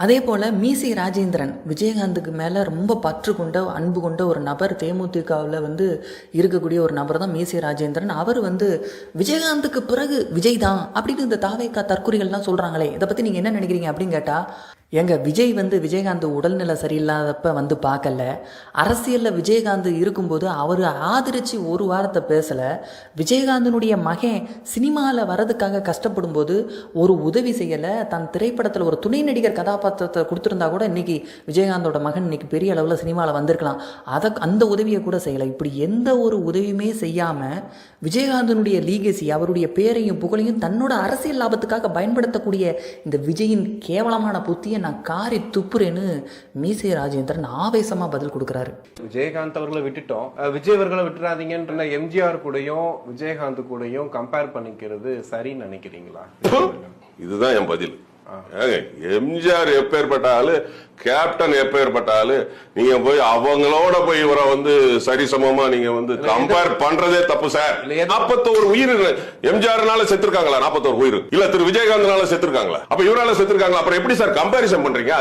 அதே போல் மீசி ராஜேந்திரன் விஜயகாந்துக்கு மேலே ரொம்ப பற்று கொண்ட அன்பு கொண்ட ஒரு நபர் தேமுதிகவில் வந்து இருக்கக்கூடிய ஒரு நபர் தான் மீசி ராஜேந்திரன். அவர் வந்து விஜயகாந்துக்கு பிறகு விஜய் தான் அப்படின்னு இந்த தாவேக்கா தற்கூறிகள்லாம் சொல்கிறாங்களே இதை பற்றி நீங்கள் என்ன நினைக்கிறீங்க அப்படின்னு கேட்டால் எங்க விஜய் வந்து விஜயகாந்த் உடல்நிலை சரியில்லாதப்ப வந்து பார்க்கல. அரசியலில் விஜயகாந்த் இருக்கும்போது அவர் ஆதரித்து ஒரு வாரத்தை பேசலை. விஜயகாந்தனுடைய மகன் சினிமாவில் வரதுக்காக கஷ்டப்படும் போது ஒரு உதவி செய்யலை. தன் திரைப்படத்தில் ஒரு துணை நடிகர் கதாபாத்திரத்தை கொடுத்துருந்தா கூட இன்னைக்கு விஜயகாந்தோட மகன் இன்னைக்கு பெரிய அளவில் சினிமாவில் வந்திருக்கலாம். அதை அந்த உதவியை கூட செய்யலை. இப்படி எந்த ஒரு உதவியுமே செய்யாமல் விஜயகாந்தனுடைய லீகசி அவருடைய பேரையும் புகழையும் தன்னோட அரசியல் லாபத்துக்காக பயன்படுத்தக்கூடிய இந்த விஜயின் கேவலமான புத்தியை நான் காரி துப்புறேன்னு மீசை ராஜேந்திரன் ஆவேசமாக பதில் கொடுக்குறாரு. விஜயகாந்த் அவர்களை விட்டுட்டோம். விஜய் அவர்களை விட்டுறாதீங்கன்ற எம்ஜிஆர் கூடயும் விஜயகாந்த் கூடயும் கம்பேர் பண்ணிக்கிறது சரின்னு நினைக்கிறீங்களா? இதுதான் என் பதில். எம்ஜிஆர் எப்பேற்பட்ட ஆளு கேப்டன் எப்பேற்பட்ட ஆளு நீங்க போய் அவங்களோட போய் இவரை வந்து சரிசமமா நீங்க வந்து கம்பேர் பண்றதே தப்பு சார் நாற்பத்தோரு உயிர் எம்ஜிஆர்னால செத்துருக்காங்களா? நாற்பத்தோரு உயிர். இல்ல திரு. விஜயகாந்த்னால செத்துருக்காங்களா? அப்ப இவரால செத்துருக்காங்களா? அப்புறம் எப்படி சார் கம்பாரிசன் பண்றீங்க?